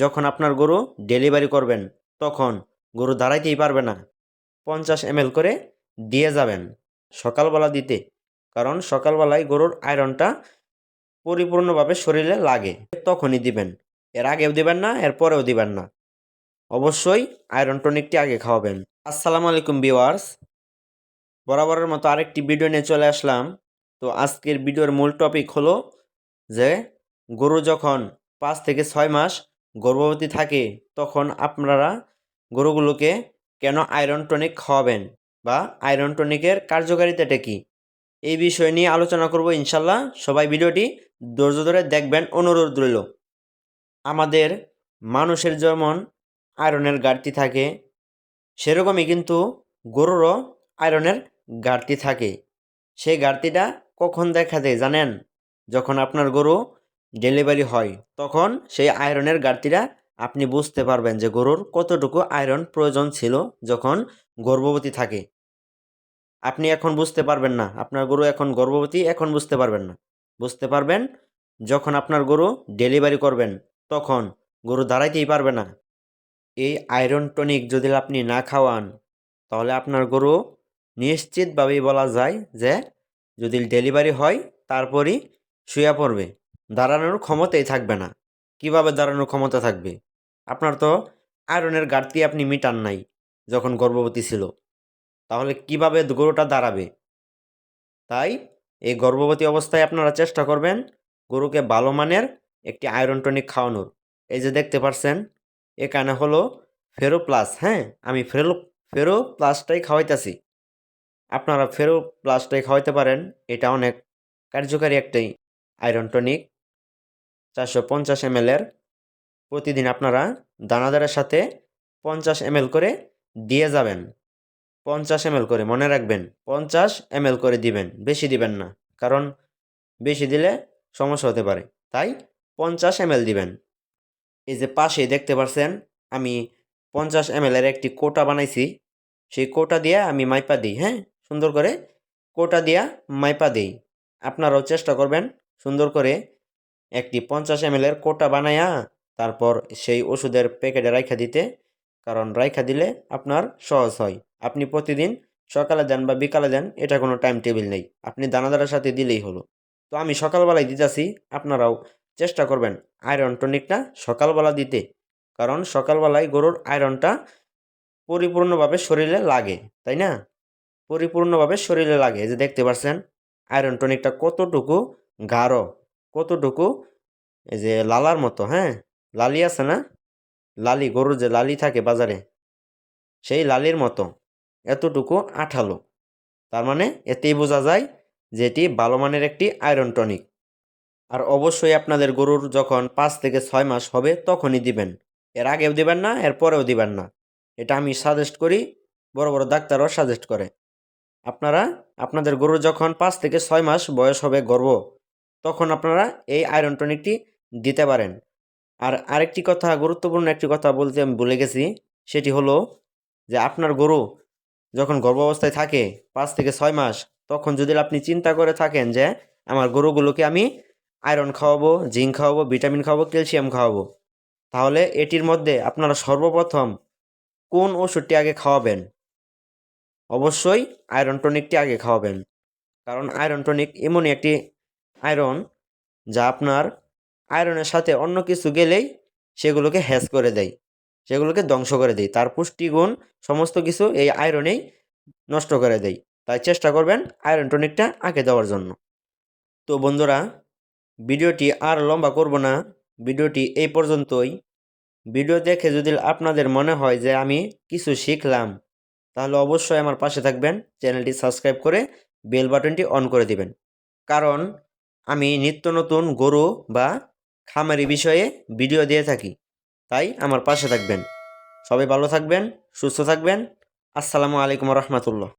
যখন আপনার গরু ডেলিভারি করবেন, তখন গরু দাঁড়াইতেই পারবে না। পঞ্চাশ এম করে দিয়ে যাবেন সকালবেলা দিতে, কারণ সকালবেলায় গরুর আয়রনটা পরিপূর্ণভাবে শরীরে লাগে। তখনই দিবেন, এর আগেও দিবেন না, এর পরেও দিবেন না। অবশ্যই আয়রন টনিকটি আগে খাওয়াবেন। আসসালামু আলাইকুম ভিওয়ার্স বরাবরের মতো আরেকটি ভিডিও নিয়ে চলে আসলাম। তো আজকের ভিডিওর মূল টপিক হলো যে গরু যখন পাঁচ থেকে ছয় মাস গর্ভবতী থাকে, তখন আপনারা গরুগুলোকে কেন আয়রন টনিক খাওয়াবেন বা আয়রন টনিকের কার্যকারিতাটা কী? এই বিষয় নিয়ে আলোচনা করব ইনশাল্লাহ। সবাই ভিডিওটি ধৈর্য ধরে দেখবেন, অনুরোধ রইল। আমাদের মানুষের যেমন আয়রনের ঘাটতি থাকে, সেরকমই কিন্তু গরুরও আয়রনের ঘাটতি থাকে। সেই ঘাটতিটা কখন দেখা দেয় জানেন? যখন আপনার গরু ডেলিভারি হয়, তখন সেই আয়রনের ঘাটতিটা আপনি বুঝতে পারবেন যে গরুর কতটুকু আয়রন প্রয়োজন ছিল যখন গর্ভবতী থাকে। আপনি এখন বুঝতে পারবেন না, আপনার গরু এখন গর্ভবতী, এখন বুঝতে পারবেন না। বুঝতে পারবেন, যখন আপনার গরু ডেলিভারি করবেন, তখন গরু দাঁড়াইতেই পারবে না। এই আয়রন টনিক যদি আপনি না খাওয়ান, তাহলে আপনার গরু নিশ্চিতভাবেই বলা যায় যে যদি ডেলিভারি হয়, তারপরই শুয়ে পড়বে। দাঁড়ানোর ক্ষমতাই থাকবে না। কীভাবে দাঁড়ানোর ক্ষমতা থাকবে? আপনার তো আয়রনের ঘাটতি আপনি মিটান নাই, যখন গর্ভবতী ছিল। তাহলে কীভাবে গরুটা দাঁড়াবে? তাই এই গর্ভবতী অবস্থায় আপনারা চেষ্টা করবেন গরুকে ভালো মানের একটি আয়রন টনিক খাওয়ানোর। এই যে দেখতে পারছেন, এখানে হলো ফেরো প্লাস হ্যাঁ? আমি ফেরো ফেরো প্লাসটাই খাওয়াইতেছি। আপনারা ফেরো প্লাসটাই খাওয়াইতে পারেন, এটা অনেক কার্যকারী একটাই আয়রন টনিক। চারশো পঞ্চাশ এম এর প্রতিদিন আপনারা দানাদারের সাথে পঞ্চাশ এম করে দিয়ে যাবেন। পঞ্চাশ এম করে, মনে রাখবেন, পঞ্চাশ এম করে দিবেন, বেশি দিবেন না, কারণ বেশি দিলে সমস্যা হতে পারে। তাই পঞ্চাশ এম দিবেন। এই যে পাশে দেখতে পারছেন, আমি পঞ্চাশ এম এর একটি কোটা বানাইছি। সেই কোটা দিয়ে আমি মাইপা দিই হ্যাঁ? সুন্দর করে কোটা দিয়া মাইপা দিই। আপনারাও চেষ্টা করবেন সুন্দর করে একটি পঞ্চাশ এম এর কোটা বানাইয়া তারপর সেই ওষুধের প্যাকেটে রাইখা দিতে, কারণ রাইখা দিলে আপনার সহজ হয়। আপনি প্রতিদিন সকালে দেন বা বিকালে দেন, এটা কোনো টাইম টেবিল নেই। আপনি দানাদারের সাথে দিলেই হলো। তো আমি সকালবেলায় দিতেছি, আপনারাও চেষ্টা করবেন আয়রন টনিকটা সকালবেলা দিতে, কারণ সকালবেলায় গরুর আয়রনটা পরিপূর্ণভাবে শরীরে লাগে, তাই না? পরিপূর্ণভাবে শরীরে লাগে। যে দেখতে পাচ্ছেন আয়রন টনিকটা কতটুকু গাঢ় কতটুকু? এই যে লালার মতো হ্যাঁ? লালি আছে না? লালি, গরুর যে লালি থাকে বাজারে, সেই লালির মতো। এতটুকু আঠালো। তার মানে এতেই বোঝা যায় যে এটি ভালো মানের একটি আয়রন টনিক আর অবশ্যই আপনাদের গরুর যখন পাঁচ থেকে ছয় মাস হবে, তখনই দিবেন। এর আগেও দিবেন না, এর পরেও দিবেন না। এটা আমি সাজেস্ট করি, বড় বড় ডাক্তারও সাজেস্ট করে। আপনারা, আপনাদের গরুর যখন পাঁচ থেকে ছয় মাস বয়স হবে গর্ভ তখন আপনারা এই আয়রন টনিকটি দিতে পারেন। আর আরেকটি কথা, গুরুত্বপূর্ণ একটি কথা বলতে আমি ভুলে গেছি, সেটি হলো যে আপনার গরু যখন গর্ভাবস্থায় থাকে পাঁচ থেকে ছয় মাস, তখন যদি আপনি চিন্তা করে থাকেন যে আমার গরুগুলোকে আমি আয়রন খাওয়াবো জিঙ্ক খাওয়াবো ভিটামিন খাওয়াবো ক্যালসিয়াম খাওয়াবো, তাহলে এটির মধ্যে আপনারা সর্বপ্রথম কোন ওষুধটি আগে খাওয়াবেন? অবশ্যই আয়রন টনিকটি আগে খাওয়াবেন। কারণ আয়রন টনিক এমনই একটি আয়রন, যা আপনার আয়রনের সাথে অন্য কিছু গেলেই সেগুলোকে হ্যাস করে দেয়, সেগুলোকে ধ্বংস করে দেয়। তার পুষ্টিগুণ সমস্ত কিছু এই আয়রনেই নষ্ট করে দেয়। তাই চেষ্টা করবেন আয়রন টনিকটা আঁকে দেওয়ার জন্য। তো বন্ধুরা, ভিডিওটি আর লম্বা করব না, ভিডিওটি এই পর্যন্তই। ভিডিও দেখে যদি আপনাদের মনে হয় যে আমি কিছু শিখলাম, তাহলে অবশ্যই আমার পাশে থাকবেন, চ্যানেলটি সাবস্ক্রাইব করে বেল বাটনটি অন করে দিবেন। কারণ আমি নিত্য নতুন গরু বা খামারি বিষয়ে ভিডিও দিয়ে থাকি। তাই আমার পাশে থাকবেন। সবাই ভালো থাকবেন, সুস্থ থাকবেন। আসসালামু আলাইকুম রহমতুল্লাহ।